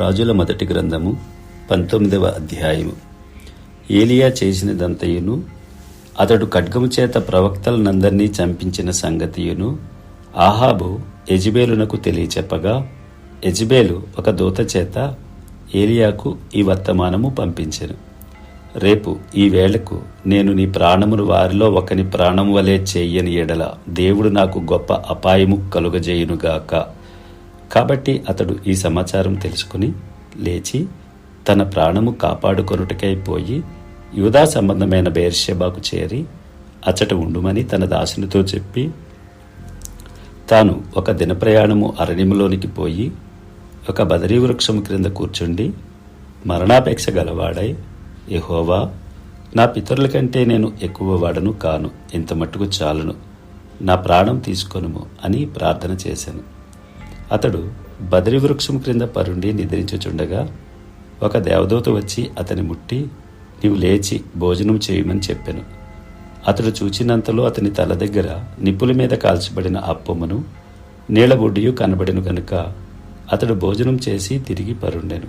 రాజుల మొదటి గ్రంథము పంతొమ్మిదవ అధ్యాయము. ఏలియా చేసినదంతయును అతడు ఖడ్గము చేత ప్రవక్తలనందరినీ చంపించిన సంగతియును ఆహాబు యజ్బేలునకు తెలియచెప్పగా యజ్బేలు ఒక దూత చేత ఏలియాకు ఈ వర్తమానము పంపించెను. రేపు ఈ వేళకు నేను నీ ప్రాణమును వారిలో ఒకని ప్రాణం వలె చేయని ఎడల దేవుడు నాకు గొప్ప అపాయము కలుగజేయునుగాక. కాబట్టి అతడు ఈ సమాచారం తెలుసుకుని లేచి తన ప్రాణము కాపాడుకొనుటకై పోయి యూదా సంబంధమైన బేర్షెబాకు చేరి అచ్చట ఉండుమని తన దాసునితో చెప్పి తాను ఒక దిన ప్రయాణము అరణ్యములోనికి పోయి ఒక బదరీ వృక్షము క్రింద కూర్చుండి మరణాపేక్ష గలవాడై ఎహోవా నా పితరుల కంటే నేను ఎక్కువ వాడను కాను ఇంత మట్టుకు చాలును నా ప్రాణం తీసుకొనుము అని ప్రార్థన చేశాను అతడు బదరి వృక్షం క్రింద పరుండి నిద్రించుచుండగా ఒక దేవదూత వచ్చి అతని ముట్టి నీవు లేచి భోజనం చేయమని చెప్పాను. అతడు చూచినంతలో అతని తల దగ్గర నిప్పుల మీద కాల్చబడిన అప్పమును నీళ్ళబొడ్డియు కనబడిను గనుక అతడు భోజనం చేసి తిరిగి పరుండెను.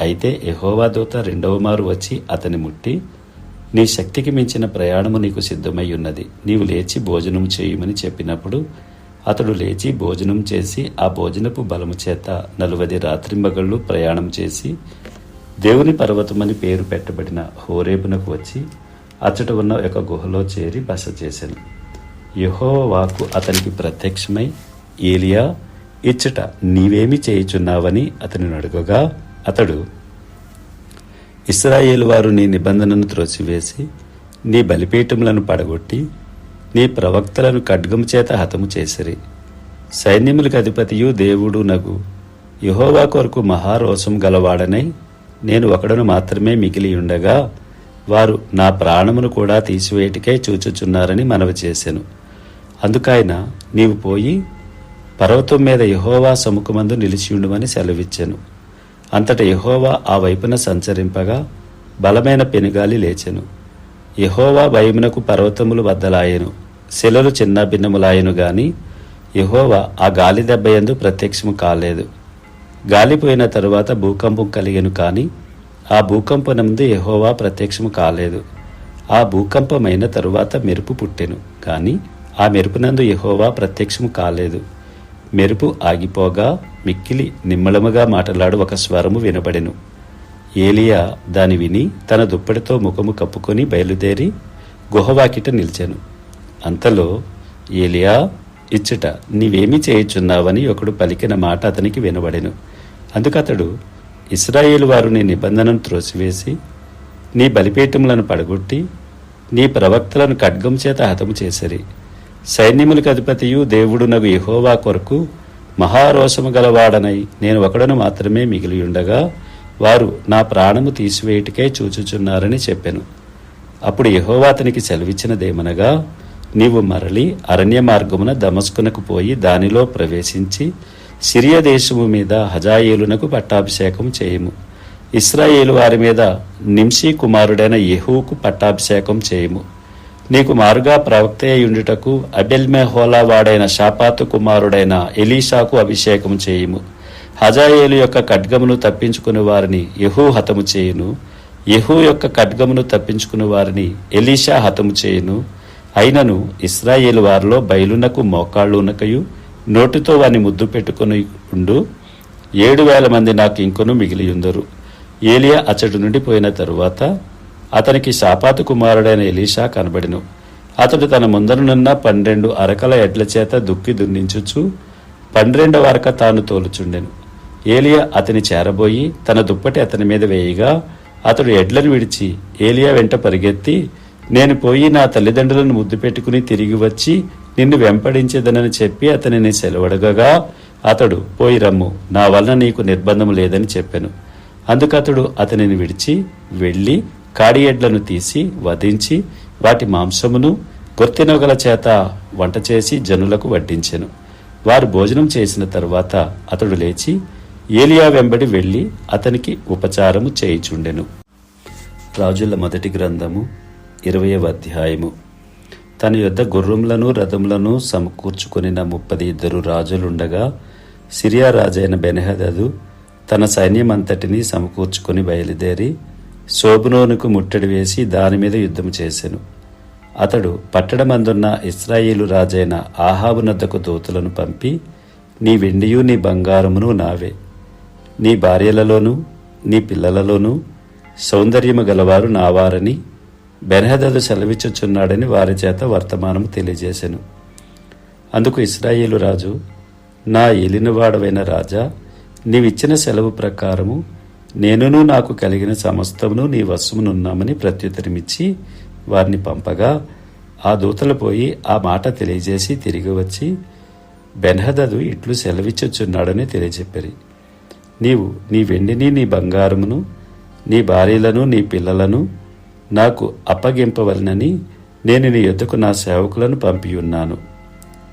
అయితే ఎహోవా దూత రెండవ మారు వచ్చి అతని ముట్టి నీ శక్తికి మించిన ప్రయాణము నీకు సిద్ధమై ఉన్నది. నీవు లేచి భోజనం చేయమని చెప్పినప్పుడు అతడు లేచి భోజనం చేసి ఆ భోజనపు బలము చేత నలువది రాత్రింబగళ్ళు ప్రయాణం చేసి దేవుని పర్వతమని పేరు పెట్టబడిన హోరేబునకు వచ్చి అచ్చట ఉన్న ఒక గుహలో చేరి బస చేశాను యహో వాకు అతనికి ప్రత్యక్షమై ఏలియా ఇచ్చట నీవేమి చేయుచున్నావని అతని అడుగగా అతడు ఇస్రాయేలు వారు నీ నిబంధనను త్రోసివేసి నీ బలిపీఠములను పడగొట్టి నీ ప్రవక్తలను ఖడ్గము చేత హతము చేసిరి. సైన్యములకు అధిపతియు దేవుడు నగు. యహోవా కొరకు మహారోషం గలవాడనై నేను ఒకడను మాత్రమే మిగిలి ఉండగా వారు నా ప్రాణమును కూడా తీసివేటికై చూచుచున్నారని మనవి చేశాను అందుకైన నీవు పోయి పర్వతం మీద యహోవా సముఖమందు నిలిచియుండమని సెలవిచ్చాను. అంతట యహోవా ఆ వైపున సంచరింపగా బలమైన పెనుగాలి లేచెను. యహోవా భయమునకు పర్వతములు బద్దలాయెను. శిలలు చిన్న భిన్నములాయను గాని యహోవా ఆ గాలి దెబ్బయందు ప్రత్యక్షము కాలేదు. గాలిపోయిన తరువాత భూకంపం కలిగెను కానీ ఆ భూకంపనందు యహోవా ప్రత్యక్షము కాలేదు. ఆ భూకంపమైన తరువాత మెరుపు పుట్టెను కానీ ఆ మెరుపునందు యహోవా ప్రత్యక్షము కాలేదు. మెరుపు ఆగిపోగా మిక్కిలి నిమ్మళముగా మాట్లాడు ఒక స్వరము వినబడెను. ఏలియా దాని విని తన దుప్పటితో ముఖము కప్పుకొని బయలుదేరి గుహవాకిట నిలిచాను. అంతలో ఏలియా ఇచ్చుట నీవేమి చేయుచున్నావని ఒకడు పలికిన మాట అతనికి వినబడెను. అందుకతడు ఇస్రాయేలు వారు నీ నిబంధనను త్రోసివేసి నీ బలిపీఠములను పడగొట్టి నీ ప్రవక్తలను ఖడ్గం చేత హతము చేసిరి. సైన్యములకు అధిపతియు దేవుడునగు నగు కొరకు మహారోషము గలవాడనై నేను ఒకడను మాత్రమే మిగిలి ఉండగా వారు నా ప్రాణము తీసివేయుటికే చూచుచున్నారని చెప్పాను. అప్పుడు యహోవా అతనికి సెలవిచ్చినదేమనగా నీవు మరలి అరణ్య మార్గమున దమస్కునకు పోయి దానిలో ప్రవేశించి సిరియా దేశము మీద హజాయేలునకు పట్టాభిషేకం చేయము. ఇస్రాయేలు వారి మీద నింషీ కుమారుడైన యెహూకు పట్టాభిషేకం చేయము. నీకు మారుగా ప్రవక్త అయ్యుండుటకు అబెల్మెహోలా వాడైన షాపాతు కుమారుడైన ఎలీషాకు అభిషేకం చేయుము. హజాయేలు యొక్క ఖడ్గమును తప్పించుకుని వారిని యహూ హతము చేయును. యహూ యొక్క ఖడ్గమును తప్పించుకుని వారిని ఎలీషా హతము చేయును. అయినను ఇస్రాయేల్ వారిలో బయలునకు మోకాళ్ళునకయు నోటితో వాని ముద్దు పెట్టుకుని ఉండు. ఏడు వేల మంది నాకు ఇంకొను మిగిలియుందరు. ఏలియా అతడు నుండి పోయిన తరువాత అతనికి శాపాతు కుమారుడైన ఎలీషా కనబడిను. అతడు తన ముందరనున్న పన్నెండు అరకల ఎడ్ల చేత దుక్కి దున్నించుచు పన్నెండవ అరక తాను తోలుచుండెను. ఏలియా అతని చేరబోయి తన దుప్పటి అతని మీద వేయగా అతడు ఎడ్లను విడిచి ఏలియా వెంట పరిగెత్తి నేను పోయి నా తల్లిదండ్రులను ముద్దు పెట్టుకుని తిరిగి వచ్చి నిన్ను వెంపడించేదనని చెప్పి అతనిని సెలవడగగా అతడు పోయి రమ్ము నా వలన నీకు నిర్బంధం లేదని చెప్పాను. అందుకతడు అతనిని విడిచి వెళ్ళి కాడి ఎడ్లను తీసి వధించి వాటి మాంసమును గొర్తెనొగల చేత వంట చేసి జనులకు వడ్డించెను. వారు భోజనం చేసిన తరువాత అతడు లేచి ఏలియా వెంబడి వెళ్ళి అతనికి ఉపచారము చేయిచుండెను. రాజుల మొదటి గ్రంథము ఇరవయవ అధ్యాయము. తన యొద్ద గుర్రములను రథములను సమకూర్చుకొనిన ముప్పది ఇద్దరు రాజులుండగా సిరియా రాజైన బెనహదదు తన సైన్యమంతటిని సమకూర్చుకొని బయలుదేరి శోభనోనుకు ముట్టడి వేసి దాని మీద యుద్ధం చేసెను. అతడు పట్టడమందున్న ఇస్రాయేలు రాజైన ఆహాబునద్దకు దూతలను పంపి నీ వెండియు నీ బంగారమును నావే. నీ భార్యలలోనూ నీ పిల్లలలోనూ సౌందర్యము గలవారు నావారని బెనహదదు సెలవిచ్చుచున్నాడని వారి చేత వర్తమానము తెలియజేశాను అందుకు ఇస్రాయేలు రాజు నా ఏలినవాడవైన రాజా నీవిచ్చిన సెలవు ప్రకారము నేనును నాకు కలిగిన సమస్తమును నీ వశమునున్నామని ప్రత్యుత్తరమిచ్చి వారిని పంపగా ఆ దూతలు పోయి ఆ మాట తెలియజేసి తిరిగి వచ్చి బెన్హదదు ఇట్లు సెలవిచ్చుచున్నాడని తెలియజెప్పరి. నీవు నీ వెండిని నీ బంగారమును నీ భార్యలను నీ పిల్లలను నాకు అప్పగింపవలనని నేను నీ యొద్దకు నా సేవకులను పంపియున్నాను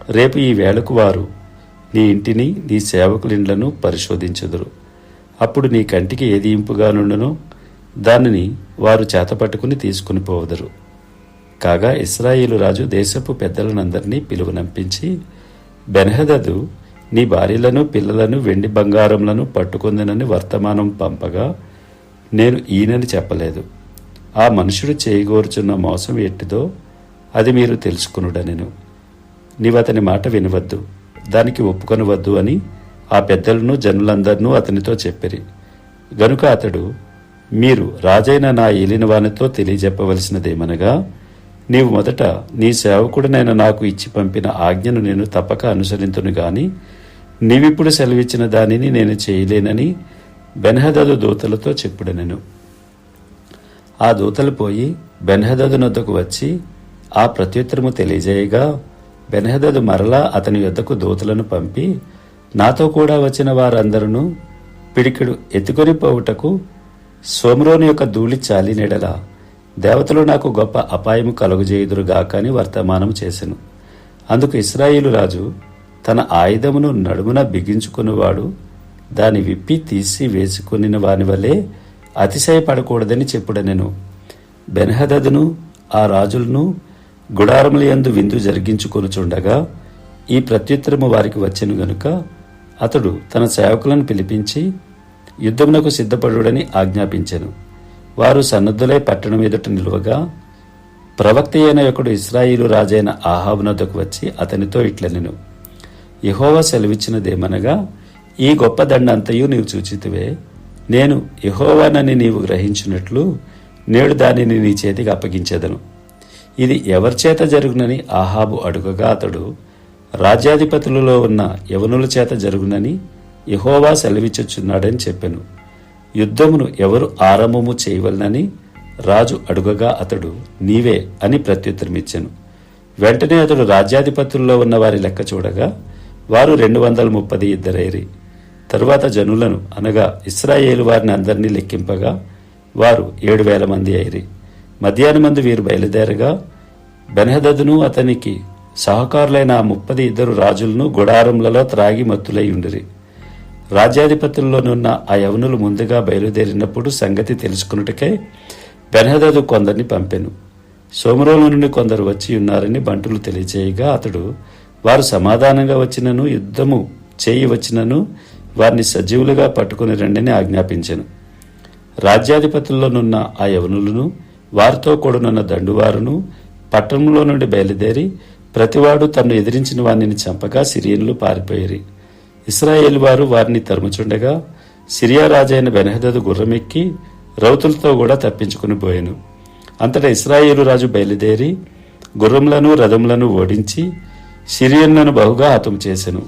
రేపు ఈ వేళకు వారు నీ ఇంటిని నీ సేవకులిండ్లను పరిశోధించుదురు. అప్పుడు నీ కంటికి ఏది ఇంపుగానుండునో దానిని వారు చేతపట్టుకుని తీసుకుని పోవదురు. కాగా ఇస్రాయేలు రాజు దేశపు పెద్దలనందరినీ పిలువనంపించి బెన్హదదు నీ భార్యలను పిల్లలను వెండి బంగారములను పట్టుకుందనని వర్తమానం పంపగా నేను ఈయనని చెప్పలేదు. ఆ మనుషుడు చేయగోరుచున్న మోసం ఎట్టిదో అది మీరు తెలుసుకునుడనెను. నీవతని మాట వినవద్దు దానికి ఒప్పుకొనవద్దు అని ఆ పెద్దలను జనులందరినూ అతనితో చెప్పిరి. గనుక అతడు మీరు రాజైన నా ఏలినవానితో తెలియజెప్పవలసినదేమనగా నీవు మొదట నీ సేవకుడినైన నాకు ఇచ్చి పంపిన ఆజ్ఞను నేను తప్పక అనుసరింతును గాని నీవిప్పుడు సెలవిచ్చిన దానిని నేను చేయలేనని బెన్హదదు దూతలతో చెప్పుడనెను. ఆ దూతలు పోయి బెన్హదదు నొద్దకు వచ్చి ఆ ప్రత్యుత్తరము తెలియజేయగా బెన్హదదు మరలా అతని యొద్దకు దూతలను పంపి నాతో కూడా వచ్చిన వారందరూ పిడికిడు ఎత్తుకొని పోవుటకు సోమరోని యొక్క ధూళి చాలినెడల దేవతలు నాకు గొప్ప అపాయము కలుగజేయుదురుగాకని వర్తమానం చేసెను. అందుకు ఇస్రాయిలు రాజు తన ఆయుధమును నడుమున బిగించుకునివాడు దాని విప్పి తీసి వేసుకుని వాని వలె అతిశయపడకూడదని చెప్పుడనెను బెన్హదదును ఆ రాజులను గుడారముల యందు విందు జరిగించుకొనుచుండగా ఈ ప్రత్యుత్తరము వారికి వచ్చెను గనుక అతడు తన సేవకులను పిలిపించి యుద్ధమునకు సిద్ధపడుడని ఆజ్ఞాపించెను. వారు సన్నద్ధులై పట్టణం ఎదుట నిలువగా ప్రవక్త అయిన ఒకడు ఇస్రాయిలు రాజైన ఆహాబునద్దకు వచ్చి అతనితో ఇట్లనెను. యహోవా సెలవిచ్చినదేమనగా ఈ గొప్ప దండంతయు నీవు చూచితివే. నేను యహోవానని నీవు గ్రహించినట్లు నేడు దానిని నీ చేతికి అప్పగించేదను. ఇది ఎవరి చేత జరుగునని ఆహాబు అడుగగా అతడు రాజ్యాధిపతులలో ఉన్న యవనుల చేత జరుగునని యహోవా సెలవిచ్చుచున్నాడని చెప్పెను. యుద్ధమును ఎవరు ఆరంభము చేయవలనని రాజు అడుగగా అతడు నీవే అని ప్రత్యుత్తరమిచ్చెను. వెంటనే అతడు రాజ్యాధిపతుల్లో ఉన్న వారి లెక్క చూడగా వారు రెండు వందల ముప్పది ఇద్దరైరి. తరువాత జనులను అనగా ఇస్రాయేలు వారిని అందరినీ లెక్కింపగా వారు ఏడు వేల మంది అయిరి. మధ్యాహ్నమందు వీరు బయలుదేరగా బెనహదదును అతనికి సహకారులైన ఆ ముప్పది ఇద్దరు రాజులను గుడారములలో త్రాగి మత్తులై ఉండిరి. రాజ్యాధిపతుల్లోనున్న ఆ యవనులు ముందుగా బయలుదేరినప్పుడు సంగతి తెలుసుకున్నట్టుకై బెనహదదు కొందరిని పంపెను. సోమరోలు నుండి కొందరు వచ్చి ఉన్నారని బంటులు తెలియజేయగా అతడు వారు సమాధానంగా వచ్చినను యుద్ధము చేయి వచ్చినను వారిని సజీవులుగా పట్టుకుని రండిని ఆజ్ఞాపించెను. రాజ్యాధిపతుల్లోనున్న ఆ యవనులను వారితో కూడనున్న దండువారును పట్టణంలో నుండి బయలుదేరి ప్రతివాడు తన్ను ఎదిరించిన వారిని చంపగా సిరియన్లు పారిపోయిరి. ఇస్రాయేల్ వారు వారిని తరుముచుండగా సిరియా రాజైన బెనహదదు గుర్రమెక్కి రౌతులతో కూడా తప్పించుకుని పోయాను. అంతటా ఇస్రాయేలు రాజు బయలుదేరి గుర్రములను రథములను ఓడించి సిరియన్లను బహుగా హతం చేసెను.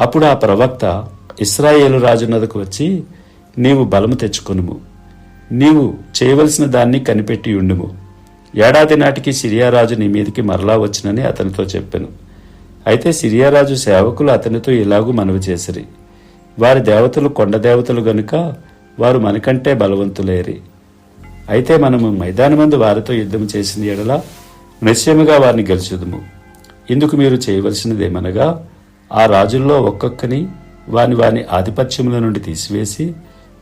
అప్పుడు ఆ ప్రవక్త ఇస్రాయేలు రాజునదకు వచ్చి నీవు బలము తెచ్చుకొనుము. నీవు చేయవలసిన దాన్ని కనిపెట్టి ఉండుము. ఏడాది నాటికి సిరియారాజు నీ మీదికి మరలా వచ్చినని అతనితో చెప్పాను. అయితే సిరియారాజు సేవకులు అతనితో ఇలాగూ మనవి చేసిరి. వారి దేవతలు కొండ దేవతలు గనుక వారు మనకంటే బలవంతులేరి. అయితే మనము మైదానమందు వారితో యుద్ధం చేసిన ఎడల నిశ్చయముగా వారిని గెలుచుదుము. ఇందుకు మీరు చేయవలసినదేమనగా ఆ రాజుల్లో ఒక్కొక్కని వాని వాని ఆధిపత్యముల నుండి తీసివేసి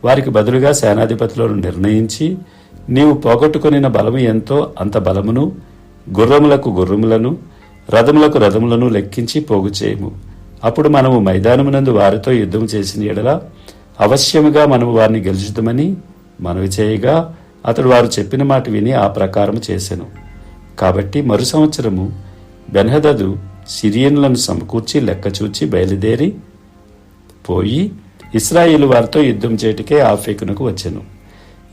వారికి బదులుగా సేనాధిపతులను నిర్ణయించి నీవు పోగొట్టుకొనిన బలము ఎంతో అంత బలమును గుర్రములకు గుర్రములను రథములకు రథములను లెక్కించి పోగు చేయము. అప్పుడు మనము మైదానమునందు వారితో యుద్ధం చేసిన ఎడల అవశ్యముగా మనము వారిని గెలుచుదామని మనవి చేయగా అతడు వారు చెప్పిన మాట విని ఆ ప్రకారం చేసెను. కాబట్టి మరు సంవత్సరము బెన్హదదు సిరియన్లను సమకూర్చి లెక్కచూచి బయలుదేరి పోయి ఇస్రాయేలు వారితో యుద్ధం చేయటకే ఆఫేకునకు వచ్చెను.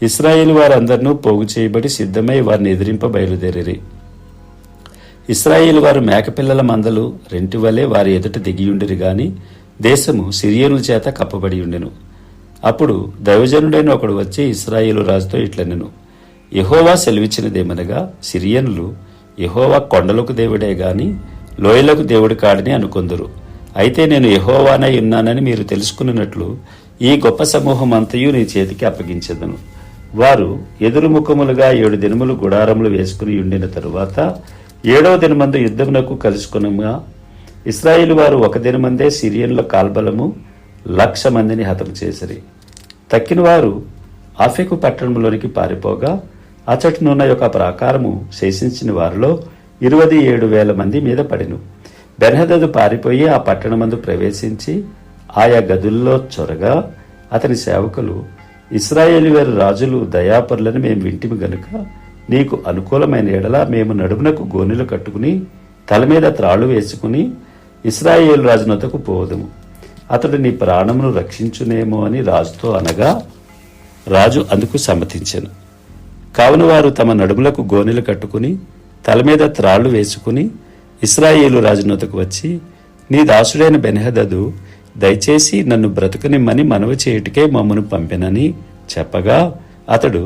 ఇస్రాయేల్ వారందరినూ పోగు చేయబడి సిద్ధమై వారిని ఎదిరింప బయలుదేరిరి. ఇస్రాయేలు వారు మేకపిల్లల మందలు రెంటి వలె వారి ఎదుట దిగియుండిరి గాని దేశము సిరియనుల చేత కప్పబడి ఉండెను. అప్పుడు దైవజనుడైన ఒకడు వచ్చి ఇస్రాయేలు రాజుతో ఇట్లనెను. యహోవా సెలవిచ్చినదేమనగా సిరియనులు యహోవా కొండలకు దేవుడే గాని లోయలకు దేవుడు కాడని అనుకొందరు. అయితే నేను యహోవానై ఉన్నానని మీరు తెలుసుకున్నట్లు ఈ గొప్ప సమూహం అంతయు నీ చేతికి అప్పగించదును. వారు ఎదురు ముఖములుగా ఏడు దినములు గుడారములు వేసుకుని ఉండిన తరువాత ఏడవ దినమందు యుద్ధమునకు కలుసుకునగా ఇస్రాయిల్ వారు ఒక దినమందే సిరియన్ల కాల్బలము లక్ష మందిని హతము చేసిరి. తక్కిన వారు ఆఫెకు పట్టణంలోనికి పారిపోగా అచటనున్న యొక్క ప్రాకారము శేషించిన వారిలో ఇరవై ఏడు వేల మంది మీద పడిను. బెన్హదదు పారిపోయి ఆ పట్టణమందు ప్రవేశించి ఆయా గదుల్లో చొరగా అతని సేవకులు ఇస్రాయేలు వారి రాజులు దయాపరులని మేము వింటిమి గనుక నీకు అనుకూలమైన ఎడల మేము నడుమునకు గోనెలు కట్టుకుని తల మీద త్రాళ్ళు వేసుకుని ఇస్రాయేలు రాజునతకు పోదుము. అతడు నీ ప్రాణమును రక్షించునేమో అని రాజుతో అనగా రాజు అందుకు సమ్మతించెను. కావున వారు తమ నడుములకు గోనెలు కట్టుకుని తల మీద త్రాళ్ళు వేసుకుని ఇస్రాయేలు రాజునొద్దకు వచ్చి నీ దాసుడైన బెనహదదు దయచేసి నన్ను బ్రతుకునిమ్మని మనవి చేయుటకే మమ్మను పంపినని చెప్పగా అతడు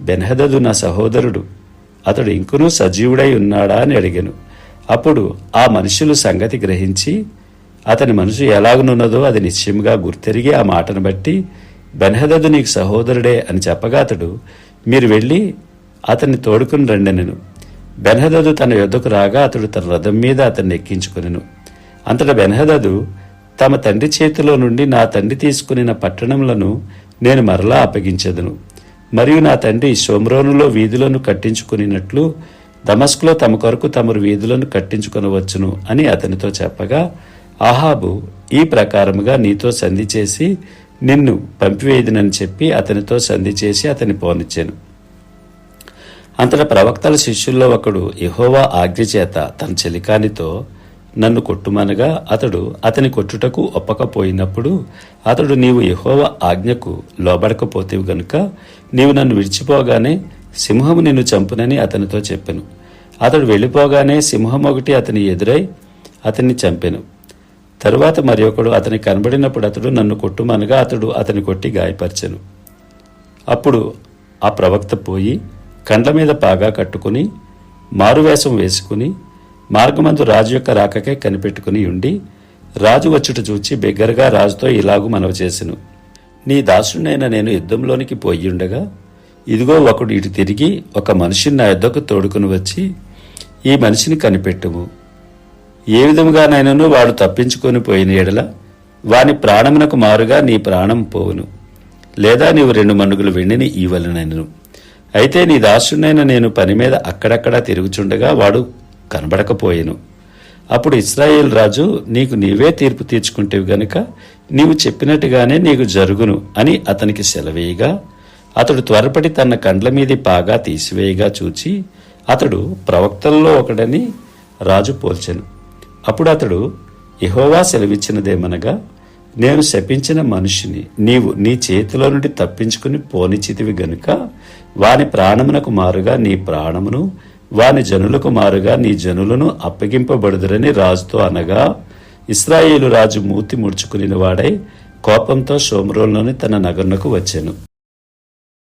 బెనహదదు నా సహోదరుడు అతడు ఇంకును సజీవుడై ఉన్నాడా అని అడిగాను. అప్పుడు ఆ మనుషులు సంగతి గ్రహించి అతని మనసు ఎలాగనున్నదో అది నిశ్చయముగా గుర్తెరిగి ఆ మాటను బట్టి బెనహదదు నీకు సహోదరుడే అని చెప్పగా అతడు మీరు వెళ్ళి అతన్ని తోడుకుని నేను బెనహదదు తన యుద్ధకు రాగా అతడు తన రథం మీద అతన్ని ఎక్కించుకొనెను. అంతట బెనహదదు తమ తండ్రి చేతిలో నుండి నా తండ్రి తీసుకుని పట్టణములను నేను మరలా అప్పగించదును. మరియు నా తండ్రి సోమ్రోనులో వీధులను కట్టించుకునినట్లు దమస్కులో తమ కొరకు తమరు వీధులను కట్టించుకొనవచ్చును అని అతనితో చెప్పగా ఆహాబు ఈ ప్రకారముగా నీతో సంధి చేసి నిన్ను పంపివేయదునని చెప్పి అతనితో సంధి చేసి అతని పోనిచ్చాను. అంతట ప్రవక్తల శిష్యుల్లో ఒకడు ఇహోవా ఆజ్ఞ చేత తన చెలికానితో నన్ను కొట్టుమనగా అతడు అతని కొట్టుటకు ఒప్పకపోయినప్పుడు అతడు నీవు యెహోవ ఆజ్ఞకు లోబడకపోతేవు గనుక నీవు నన్ను విడిచిపోగానే సింహము నిన్ను చంపునని అతనితో చెప్పెను. అతడు వెళ్ళిపోగానే సింహం ఒకటి అతని ఎదురై అతన్ని చంపెను. తరువాత మరి ఒకడు అతని కనబడినప్పుడు అతడు నన్ను కొట్టుమనగా అతడు అతని కొట్టి గాయపరచెను. అప్పుడు ఆ ప్రవక్త పోయి కండ్ల మీద పాగా కట్టుకుని మారువేషం వేసుకుని మార్గమందు రాజు యొక్క రాకకే కనిపెట్టుకుని ఉండి రాజు వచ్చుట చూచి బిగ్గరగా రాజుతో ఇలాగు మనవ చేసెను. నీ దాసుడైన నేను యుద్ధంలోనికి పోయిండగా ఇదిగో ఒకడు ఇటు తిరిగి ఒక మనిషిని నా యుద్ధకు తోడుకుని వచ్చి ఈ మనిషిని కనిపెట్టుము. ఏ విధముగానైనను వాడు తప్పించుకొని పోయిన ఎడల వాని ప్రాణమునకు మారుగా నీ ప్రాణం పోవును. లేదా నీవు రెండు మనుగులు వెండిని ఇవ్వలనైనను. అయితే నీ దాసునైన నేను పని మీద అక్కడక్కడా తిరుగుచుండగా వాడు కనబడకపోయాను. అప్పుడు ఇస్రాయేల్ రాజు నీకు నీవే తీర్పు తీర్చుకుంటేవి గనుక నీవు చెప్పినట్టుగానే నీకు జరుగును అని అతనికి సెలవేయగా అతడు త్వరపడి తన కండ్ల మీది పాగా తీసివేయగా చూచి అతడు ప్రవక్తల్లో ఒకడని రాజు పోల్చెను. అప్పుడు అతడు ఇహోవా సెలవిచ్చినదేమనగా నేను శపించిన మనిషిని నీవు నీ చేతిలో నుండి తప్పించుకుని పోనిచితివి గనుక వాని ప్రాణమునకు మారుగా నీ ప్రాణమును వాని జనులకు మారుగా నీ జనులను అప్పగింపబడుదురని రాజుతో అనగా ఇస్రాయేలు రాజు మూతి ముడుచుకుని వాడై కోపంతో సోమరోల్లోని తన నగరునకు వచ్చాను.